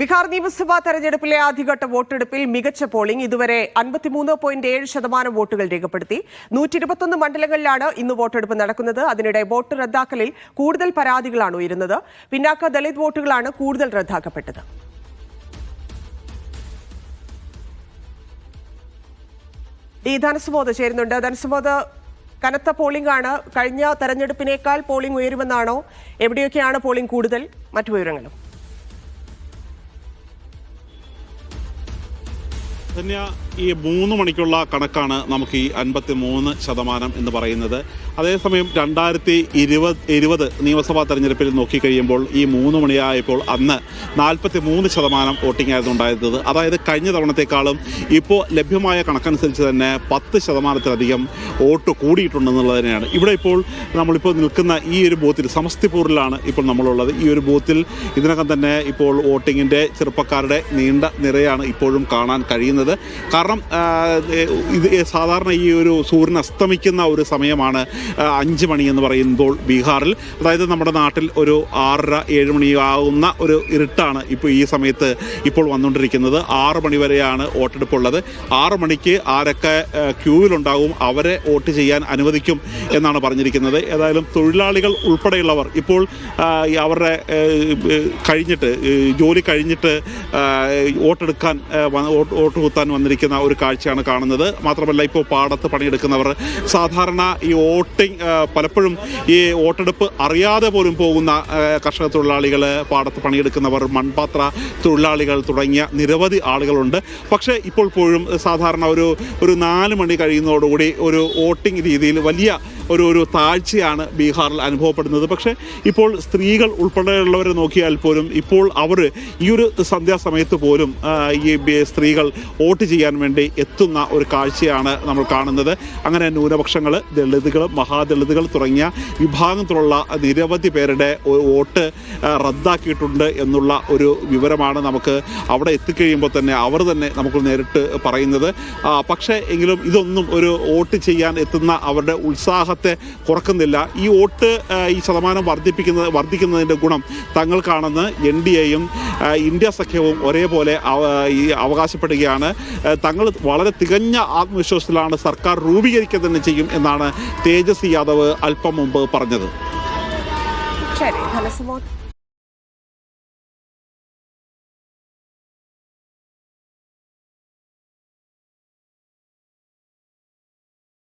ബീഹാർ നിയമസഭാ തെരഞ്ഞെടുപ്പിലെ ആദ്യഘട്ട വോട്ടെടുപ്പിൽ മികച്ച പോളിംഗ് ഇതുവരെ അൻപത്തിമൂന്ന് പോയിന്റ് ഏഴ് ശതമാനം വോട്ടുകൾ രേഖപ്പെടുത്തി. നൂറ്റി ഇരുപത്തൊന്ന് മണ്ഡലങ്ങളിലാണ് ഇന്ന് വോട്ടെടുപ്പ് നടക്കുന്നത്. അതിനിടെ വോട്ട് റദ്ദാക്കലിൽ കൂടുതൽ പരാതികളാണ് ഉയരുന്നത്. പിന്നാക്ക ദളിത് വോട്ടുകളാണ് കൂടുതൽ റദ്ദാക്കപ്പെട്ടത്. ഡി ധനസുബോധ ചേരുന്നുണ്ട്. ധനസുബോധ കനത്ത പോളിംഗ് ആണ് കഴിഞ്ഞ തെരഞ്ഞെടുപ്പിനേക്കാൾ പോളിംഗ് ഉയരുമെന്നാണോ? എവിടെയൊക്കെയാണ് പോളിംഗ് കൂടുതൽ? മറ്റു വിവരങ്ങളും. 真的 ഈ മൂന്ന് മണിക്കുള്ള കണക്കാണ് നമുക്ക് ഈ അൻപത്തി മൂന്ന് ശതമാനം എന്ന് പറയുന്നത്. അതേസമയം രണ്ടായിരത്തി ഇരുപത് ഇരുപത് നിയമസഭാ തെരഞ്ഞെടുപ്പിൽ നോക്കിക്കഴിയുമ്പോൾ ഈ മൂന്ന് മണിയായപ്പോൾ അന്ന് നാൽപ്പത്തി മൂന്ന് ശതമാനം വോട്ടിംഗ് ആയിരുന്നു ഉണ്ടായിരുന്നത്. അതായത് കഴിഞ്ഞ തവണത്തെക്കാളും ഇപ്പോൾ ലഭ്യമായ കണക്കനുസരിച്ച് തന്നെ പത്ത് ശതമാനത്തിലധികം വോട്ട് കൂടിയിട്ടുണ്ടെന്നുള്ളത് തന്നെയാണ്. ഇവിടെ ഇപ്പോൾ നമ്മളിപ്പോൾ നിൽക്കുന്ന ഈ ഒരു ബൂത്തിൽ സമസ്തിപൂരിലാണ് ഇപ്പോൾ നമ്മളുള്ളത്. ഈ ഒരു ബൂത്തിൽ ഇതിനകം തന്നെ ഇപ്പോൾ വോട്ടിങ്ങിന്റെ ചെറുപ്പക്കാരുടെ നീണ്ട നിരയാണ് ഇപ്പോഴും കാണാൻ കഴിയുന്നത്. കാരണം ആ, ഇത് സാധാരണ ഈ ഒരു സൂര്യൻ അസ്തമിക്കുന്ന ഒരു സമയമാണ് അഞ്ച് മണി എന്ന് പറയുമ്പോൾ ബീഹാറിൽ. അതായത് നമ്മുടെ നാട്ടിൽ ഒരു ആറര ഏഴ് മണിയാകുന്ന ഒരു ഇരുട്ടാണ് ഇപ്പോൾ ഈ സമയത്ത് ഇപ്പോൾ വന്നുകൊണ്ടിരിക്കുന്നത്. ആറ് മണി വരെയാണ് വോട്ടെടുപ്പുള്ളത് ആറ് മണിക്ക് ആരൊക്കെ ക്യൂവിലുണ്ടാകും അവരെ വോട്ട് ചെയ്യാൻ അനുവദിക്കും എന്നാണ് പറഞ്ഞിരിക്കുന്നത്. ഏതായാലും തൊഴിലാളികൾ ഉൾപ്പെടെയുള്ളവർ ഇപ്പോൾ അവരുടെ കഴിഞ്ഞിട്ട് ജോലി കഴിഞ്ഞിട്ട് വോട്ടെടുക്കാൻ വോട്ട് കുത്താൻ വന്നിരിക്കുന്ന ഒരു കാഴ്ചയാണ് കാണുന്നത്. മാത്രമല്ല ഇപ്പോൾ പാടത്ത് പണിയെടുക്കുന്നവർ സാധാരണ ഈ വോട്ടിംഗ് പലപ്പോഴും ഈ വോട്ടെടുപ്പ് അറിയാതെ പോലും പോകുന്ന കർഷക തൊഴിലാളികൾ പാടത്ത് പണിയെടുക്കുന്നവർ മൺപാത്ര തൊഴിലാളികൾ തുടങ്ങിയ നിരവധി ആളുകളുണ്ട്. പക്ഷേ ഇപ്പോൾ പോലും സാധാരണ ഒരു ഒരു നാല് മണി കഴിയുന്നതോടുകൂടി ഒരു വോട്ടിംഗ് രീതിയിൽ വലിയ ഒരു ഒരു താഴ്ചയാണ് ബീഹാറിൽ അനുഭവപ്പെടുന്നത്. പക്ഷേ ഇപ്പോൾ സ്ത്രീകൾ ഉൾപ്പെടെയുള്ളവരെ നോക്കിയാൽ പോലും ഇപ്പോൾ അവർ ഈ ഒരു സന്ധ്യാസമയത്ത് പോലും ഈ സ്ത്രീകൾ വോട്ട് ചെയ്യാൻ വേണ്ടി എത്തുന്ന ഒരു കാഴ്ചയാണ് നമ്മൾ കാണുന്നത്. അങ്ങനെ ന്യൂനപക്ഷങ്ങൾ ദളിതുകൾ മഹാദളിതുകൾ തുടങ്ങിയ വിഭാഗത്തിലുള്ള നിരവധി പേരുടെ വോട്ട് റദ്ദാക്കിയിട്ടുണ്ട് എന്നുള്ള ഒരു വിവരമാണ് നമുക്ക് അവിടെ എത്തിക്കഴിയുമ്പോൾ തന്നെ അവർ തന്നെ നമുക്ക് നേരിട്ട് പറയുന്നത്. പക്ഷേ എങ്കിലും ഇതൊന്നും ഒരു വോട്ട് ചെയ്യാൻ എത്തുന്ന അവരുടെ ഉത്സാഹത്തെ കുറക്കുന്നില്ല. ഈ വോട്ട് ഈ ശതമാനം വർദ്ധിപ്പിക്കുന്നത് വർദ്ധിക്കുന്നതിന്റെ ഗുണം തങ്ങൾക്കാണെന്ന് എൻ ഡി എയും ഇന്ത്യ സഖ്യവും ഒരേപോലെ അവകാശപ്പെടുകയാണ്. തങ്ങൾ വളരെ തികഞ്ഞ ആത്മവിശ്വാസത്തിലാണ് സർക്കാർ രൂപീകരിക്കുക തന്നെ ചെയ്യും എന്നാണ് തേജസ്വി യാദവ് അല്പം മുമ്പ് പറഞ്ഞത്. ശരി